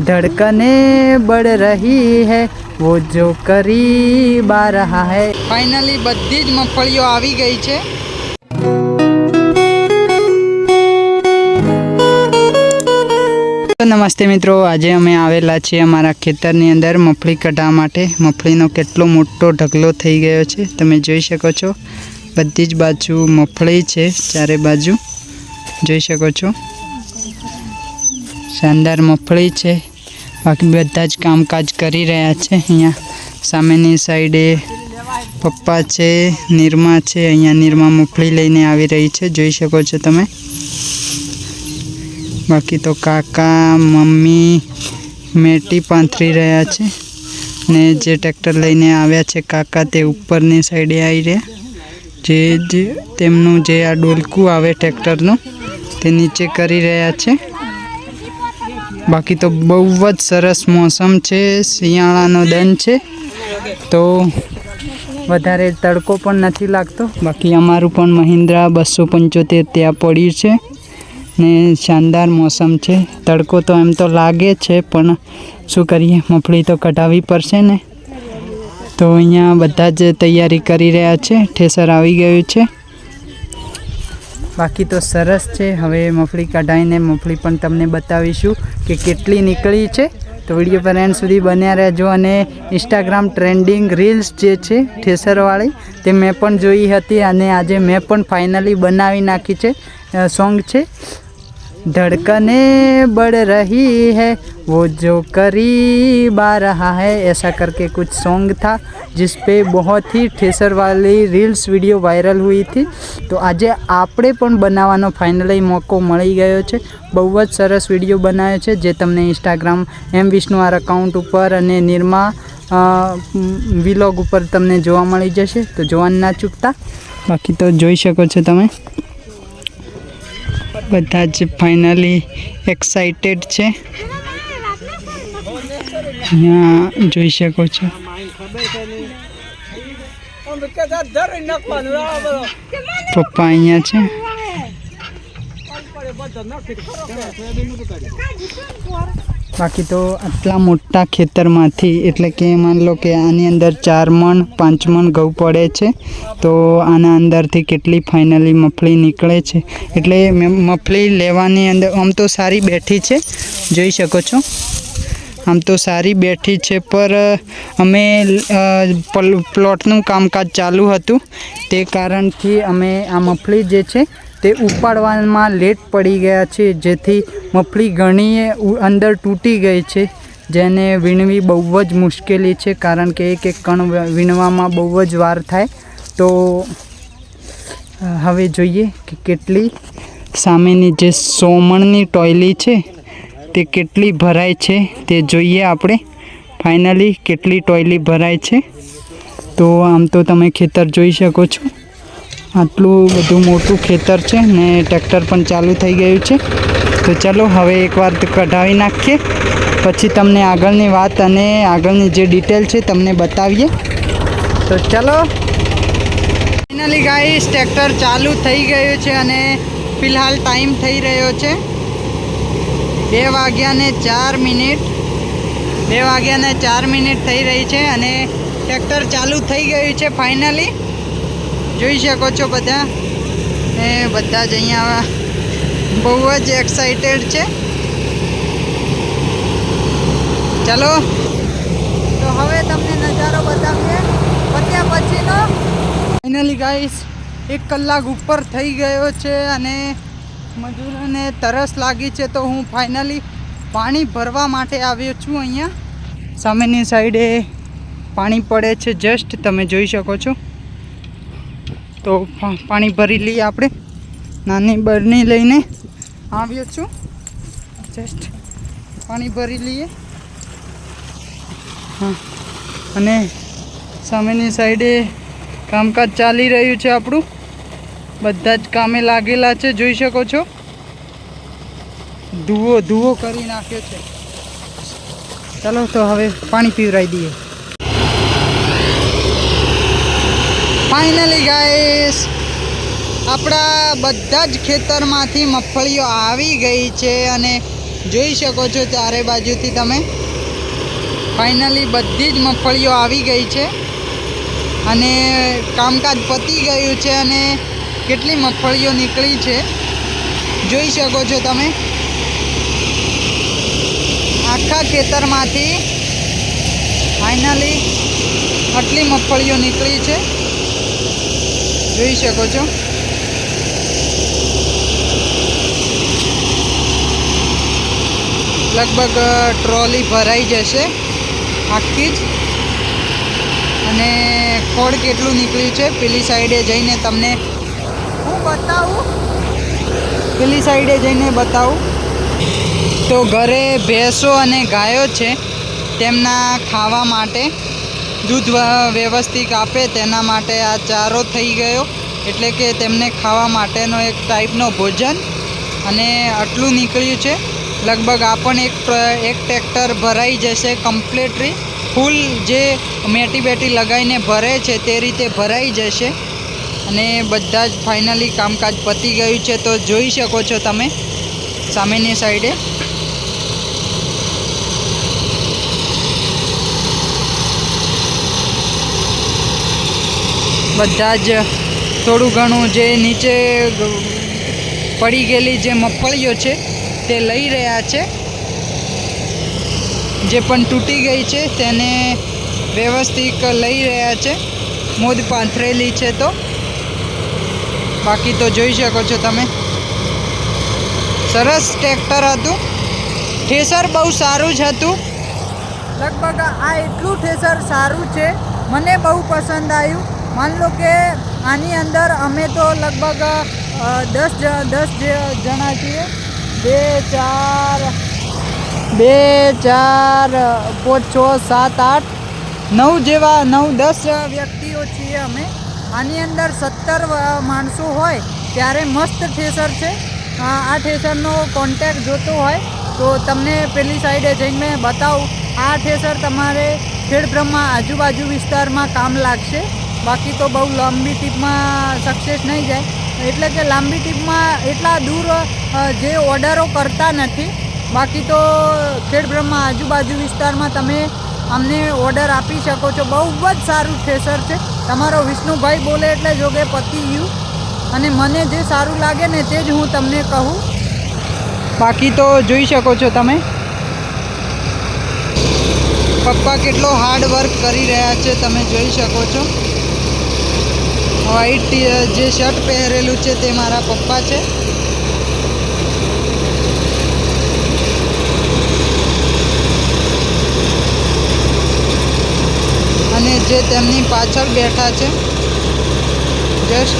धड़कने बढ़ रही है वो जो करीब आ रहा है ફાઇનલી બધી જ મગફળીઓ આવી ગઈ છે તો નમસ્તે મિત્રો આજે અમે આવેલા છીએ અમારા ખેતરની અંદર મગફળી કઢાવવા માટે મગફળીનો કેટલો મોટો ઢગલો થઈ ગયો છે તમે જોઈ શકો છો બધી જ બાજુ મગફળી છે ચારે બાજુ જોઈ શકો છો શાનદાર મફળી છે. બાકી બધા જ કામકાજ કરી રહ્યા છે અહીંયા. સામેની સાઈડે પપ્પા છે, નિરમા છે, અહીંયા નિરમા મફળી લઈને આવી રહી છે. જોઈ શકો છો તમે. બાકી તો કાકા, મમ્મી, મેટી પાંથરી રહ્યા છે. ને જે ટ્રેક્ટર લઈને આવ્યા છે કાકા તે ઉપરની સાઈડે આવી રહ્યા. જે જે તેમનું જે આ ડોલકું આવે ટ્રેક્ટરનું તે નીચે કરી રહ્યા છે. બાકી તો બહુ જ સરસ મોસમ છે, શિયાળાનો દન છે. તો વધારે તડકો પણ નથી લાગતો. બાકી અમારું પણ મહિન્દ્રા બસો પંચોતેર ત્યાં પડ્યું છે ને શાનદાર મોસમ છે. તડકો તો એમ તો લાગે છે, પણ શું કરીએ, મફળી તો કઢાવવી પડશે ને. તો અહીંયા બધા જ તૈયારી કરી રહ્યા છે, ઠેસર આવી ગયું છે. બાકી તો સરસ છે. હવે મફળી કઢાઈને મફળી પણ તમને બતાવીશું કે કેટલી નીકળી છે. તો વીડિયો પર એન્ડ સુધી બન્યા રહેજો અને ઇન્સ્ટાગ્રામ ટ્રેન્ડિંગ રીલ્સ જે છે, ઠેસરવાળી, તે મેં પણ જોઈ હતી અને આજે મેં પણ ફાઇનલી બનાવી નાખી છે સોંગ છે. धड़कने बढ़ रही है वो जो करीब आ रहा है ऐसा करके कुछ सॉन्ग था जिस पे बहुत ही ठेसर वाली રીલ્સ વિડીયો વાયરલ हुई थी તો આજે આપણે પણ બનાવવાનો ફાઇનલી મોકો મળી ગયો છે બહુ જ સરસ વિડીયો બનાવ્યો છે જે તમને Instagram M Vishnu R account ઉપર અને નિર્મા વિલોગ ઉપર તમને જોવા મળી જશે તો જોવાનું ના ચૂકતા બાકી તો જોઈ શકો છો તમે બધા જ ફાઇનલી એક્સાઇટેડ છે. અહીંયા જોઈ શકો છો. પપ્પા અહીંયા છે. બાકી તો આટલા મોટા ખેતરમાંથી, એટલે કે માન લો કે આની અંદર ચાર મણ, પાંચ મણ ઘઉં પડે છે, તો આના અંદરથી કેટલી ફાઇનલી મફળી નીકળે છે? એટલે મેં મગફળી લેવાની અંદર, આમ તો સારી બેઠી છે, જોઈ શકો છો. આમ તો સારી બેઠી છે, પર અમે પ્લોટનું કામકાજ ચાલુ હતું, તે કારણથી અમે આ મફળી જે છે તે ઉપાડવામાં લેટ પડી ગયા છે, જેથી મફળી ઘણી અંદર તૂટી ગઈ છે. જેને વીણવી બહુ જ મુશ્કેલી છે, કારણ કે એક એક કણ વીણવામાં બહુ જ વાર થાય. તો હવે જોઈએ કે કેટલી સામેની જે સોમણની ટોયલી છે, તે કેટલી ભરાય છે, તે જોઈએ આપણે. ફાઇનલી કેટલી ટોયલી ભરાય છે. તો આમ તો તમે ખેતર જોઈ શકો છો. આટલું બધું મોટું ખેતર છે ને ટ્રેક્ટર પણ ચાલુ થઈ ગયું છે. તો ચાલો હવે એકવાર કઢાવી નાખીએ. પછી તમને આગળની વાત અને આગળની જે ડિટેલ છે તમને બતાવીએ. તો ચાલો. ફાઇનલી ગાઈસ ટ્રેક્ટર ચાલુ થઈ ગયું છે અને ફિલહાલ ટાઈમ થઈ રહ્યો છે. બે વાગ્યાને ચાર મિનિટ. બે વાગ્યાને ચાર મિનિટ થઈ રહી છે અને ટ્રેક્ટર ચાલુ થઈ ગયું છે ફાઇનલી જોઈ શકો છો બધા. ને બધા જ અહીંયા બહુ જ એક્સાઇટેડ છે. ચલો. તો હવે તમને નજારો બતાવીએ. પત્યા પછીનો. ફાઇનલી ગાઈસ એક કલાક ઉપર થઈ ગયો છે અને મજૂરોને તરસ લાગી છે તો હું ફાઇનલી પાણી ભરવા માટે આવ્યો છું અહીંયા. સામેની સાઈડે પાણી પડે છે જસ્ટ તમે જોઈ શકો છો. તો પાણી ભરી લઈએ આપણે. નાની બરણી લઈને આવ્યો છું. જસ્ટ પાણી ભરી લઈએ. હા. અને સામેની સાઈડે કામકાજ ચાલી રહ્યું છે આપણું. બધા જ કામે લાગેલા છે, જોઈ શકો છો. ધુઓ ધુઓ કરી નાખ્યો છે. ચાલો તો હવે પાણી પીવરાઈ દઈએ. ફાઇનલી ગાઈસ આપણા બધા જ ખેતરમાંથી મગફળીઓ આવી ગઈ છે અને જોઈ શકો છો ચારે બાજુથી તમે. ફાઇનલી બધી જ મગફળીઓ આવી ગઈ છે અને કામકાજ પતી ગયું છે અને કેટલી મગફળીઓ નીકળી છે. જોઈ શકો છો તમે. આખા ખેતરમાંથી ફાઇનલી આટલી મગફળીઓ નીકળી છે. જોઈ શકો છો. લગભગ ટ્રોલી ભરાઈ જશે આખી જ. અને ખોડ કેટલું નીકળ્યું છે? પેલી સાઈડે જઈને તમને હું બતાવું? પેલી સાઈડે જઈને બતાવું. તો ઘરે ભેંસો અને ગાયો છે તેમના ખાવા માટે દૂધ વ્યવસ્થિત આપે તેના માટે આ ચારો થઈ ગયો. એટલે કે તેમને ખાવા માટેનો એક ટાઈપનો ભોજન. અને આટલું નીકળ્યું છે. લગભગ આ પણ એક એક ટ્રેક્ટર ભરાઈ જશે કમ્પ્લીટલી ફૂલ જે મેટી બેટી લગાવીને ભરે છે તે રીતે ભરાઈ જશે. અને બધા જ ફાઇનલી કામકાજ પતી ગયું છે. તો જોઈ શકો છો તમે સામેની સાઈડે બધા જ થોડું ઘણું જે નીચે પડી ગયેલી જે મગફળીઓ છે, તે લઈ રહ્યા છે. જે પણ તૂટી ગઈ છે, તેને વ્યવસ્થિત લઈ રહ્યા છે. મોદ પાથરેલી છે તો. બાકી તો જોઈ શકો છો તમે. સરસ ટ્રેક્ટર હતું. ઠેસર બહુ સારું જ હતું. લગભગ આ એટલું ઠેસર સારું છે, મને બહુ પસંદ આવ્યું. માન લો કે આની અંદર અમે તો લગભગ દસ દસ જણા છીએ. બે, ચાર બે, ચાર, પાંચ, છ, સાત, આઠ, નવ જેવા નવ, દસ વ્યક્તિઓ છીએ અમે. આની અંદર સત્તર માણસો હોય ત્યારે મસ્ત ઠેસર છે. આ ઠેસરનો કોન્ટેક્ટ જોતો હોય તો તમને પેલી સાઈડે જઈને મેં બતાવું. આ ઠેસર તમારે ખેડબ્રહ્મા આજુબાજુ વિસ્તારમાં કામ લાગશે. બાકી તો બહુ લાંબી ટીપમાં સક્સેસ નહીં જાય. એટલે કે લાંબી ટીપમાં એટલા દૂર જે ઓર્ડરો કરતા નથી. બાકી તો ખેડબ્રહ્મા આજુબાજુ વિસ્તારમાં તમે અમને ઓર્ડર આપી શકો છો. બહુ જ સારું થ્રેસર છે. તમારો વિષ્ણુભાઈ બોલે એટલે જોકે પતી ગયું. અને મને જે સારું લાગે ને તે જ હું તમને કહું. બાકી તો જોઈ શકો છો તમે. પપ્પા કેટલો હાર્ડ વર્ક કરી રહ્યા છે, તમે જોઈ શકો છો. વ્હાઈટ જે શર્ટ પહેરેલું છે તે મારા પપ્પા છે. અને જે તેમની પાછળ બેઠા છે જસ્ટ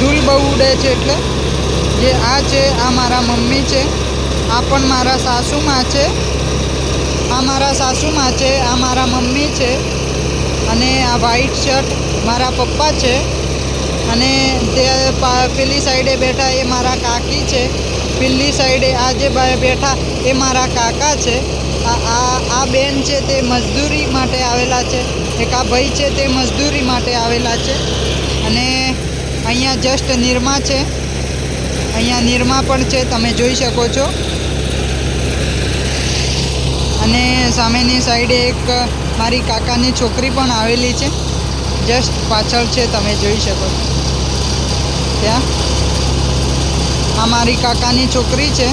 ધૂલ બહુ ઉડે છે એટલે, જે આ છે, આ મારા મમ્મી છે, આ પણ મારા સાસુમાં છે, આ મારા સાસુમાં છે, આ મારા મમ્મી છે, અને આ વ્હાઈટ શર્ટ મારા પપ્પા છે. અને તે પેલી સાઈડે બેઠા એ મારા કાકી છે. પેલી સાઈડે આ જે બેઠા એ મારા કાકા છે. આ આ બેન છે તે મજદૂરી માટે આવેલા છે. એક આ ભાઈ છે તે મજદૂરી માટે આવેલા છે. અને અહીંયા જસ્ટ નિરમા છે. અહીંયા નિરમા પણ છે, તમે જોઈ શકો છો. અને સામેની સાઈડે એક મારી કાકાની છોકરી પણ આવેલી છે. જસ્ટ પાછળ છે, તમે જોઈ શકો. ત્યાં. આ મારી કાકાની છોકરી છે.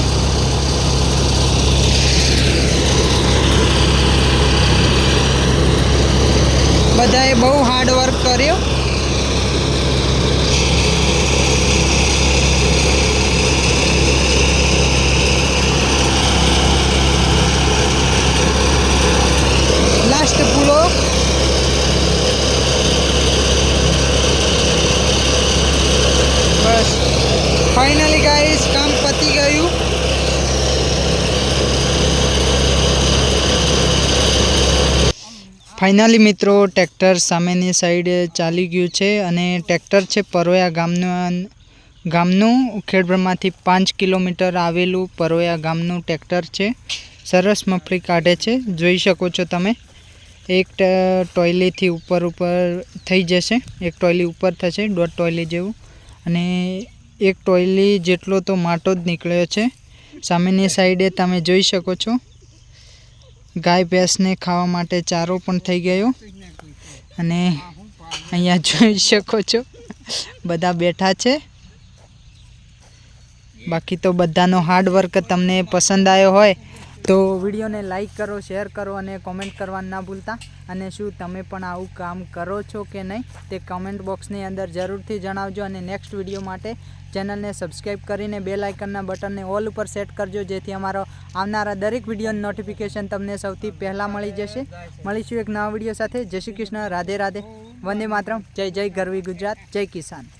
બધાએ બહુ હાર્ડ વર્ક કર્યો. લાસ્ટ પૂરો બસ ગાઈસ કામ પતી ગયું ફાઇનલી મિત્રો ટ્રેક્ટર સામેની સાઈડે ચાલી ગયું છે અને ટ્રેક્ટર છે પરોયા ગામનું ગામનું ખેડબ્રમાંથી પાંચ કિલોમીટર આવેલું પરોયા ગામનું ટ્રેક્ટર છે સરસ મફળી કાઢે છે જોઈ શકો છો તમે એક ટોયલીથી ઉપર ઉપર થઈ જશે. એક ટોયલી ઉપર થશે, દોઢ ટોયલી જેવું. અને એક ટોયલી જેટલો તો માટો જ નીકળ્યો છે. સામેની સાઈડે તમે જોઈ શકો છો. ગાય ભેંસને ખાવા માટે ચારો પણ થઈ ગયો. અને અહીંયા જોઈ શકો છો. બધા બેઠા છે. બાકી તો બધાનો હાર્ડવર્ક તમને પસંદ આવ્યો હોય તો વિડીયોને લાઇક કરો, શેર કરો અને કોમેન્ટ કરવાનું ના ભૂલતા. અને શું તમે પણ આવું કામ કરો છો કે નહીં તે કમેન્ટ બોક્સની અંદર જરૂરથી જણાવજો અને નેક્સ્ટ વીડિયો માટે ચેનલને સબસ્ક્રાઈબ કરીને બે લાઇકનના બટનને ઓલ ઉપર સેટ કરજો, જેથી અમારો આવનારા દરેક વિડીયોની નોટિફિકેશન તમને સૌથી પહેલાં મળી જશે. મળીશું એક નવા વીડિયો સાથે. જય શ્રી કૃષ્ણ. રાધે રાધે. વંદે માતરમ. જય જય ગરવી ગુજરાત. જય કિસાન.